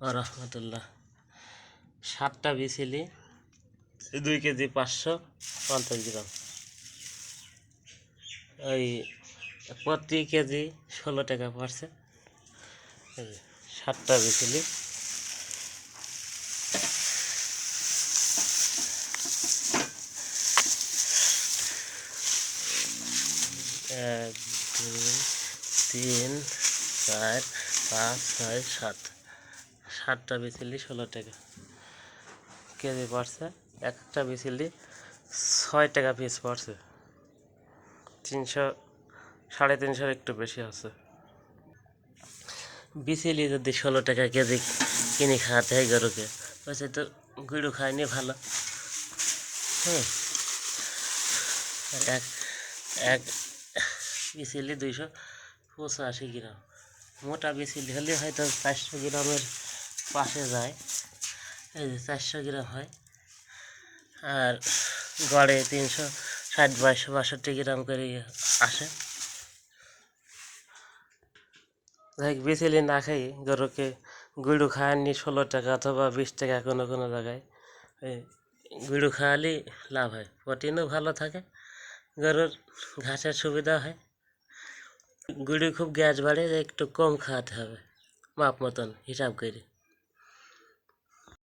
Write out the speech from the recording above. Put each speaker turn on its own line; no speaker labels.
রহমতুল্লাহ। সাতটা বিছিলি দুই কেজি পাঁচশো পঞ্চাশ গ্রাম। ওই প্রতি কেজি ষোলো টাকা পড়ছে। সাতটা বিছিলি এক, দুই, তিন, চার, পাঁচ, ছয়, সাত। সাতটা বিচিলি ষোলো টাকা। কেজি পড়ছে একটা বিচিলি ছয় টাকা পিস পড়ছে তিনশো, সাড়ে তিনশোর একটু বেশি আছে। বিচিলি যদি ষোলো টাকা কেজি কিনে খাওয়াতে হয় গরুকে হচ্ছে তো গুঁড়ো খায়নি ভালো। হ্যাঁ। এক এক বিচিলি দুইশো পঁচাশি গ্রাম। মোটা বিচিলি হলে হয়তো চারশো গ্রামের পাশে যায়। এই যে চারশো গ্রাম হয়। আর গড়ে তিনশো ষাট, বাইশশো, বাষট্টি গ্রাম করে আসে। যাই হোক না খাই। গরুকে গুঁড়ো খাওয়ানি ষোলো টাকা অথবা বিশ টাকা কোনো কোনো জায়গায়। গুঁড়ো খাওয়ালেই লাভ হয়। প্রোটিনও ভালো থাকে। গরুর ঘাসের সুবিধা হয়। গুঁড়ি খুব গ্যাস বাড়ে, একটু কম খাওয়াতে হবে। মাপ মতন হিসাব করে।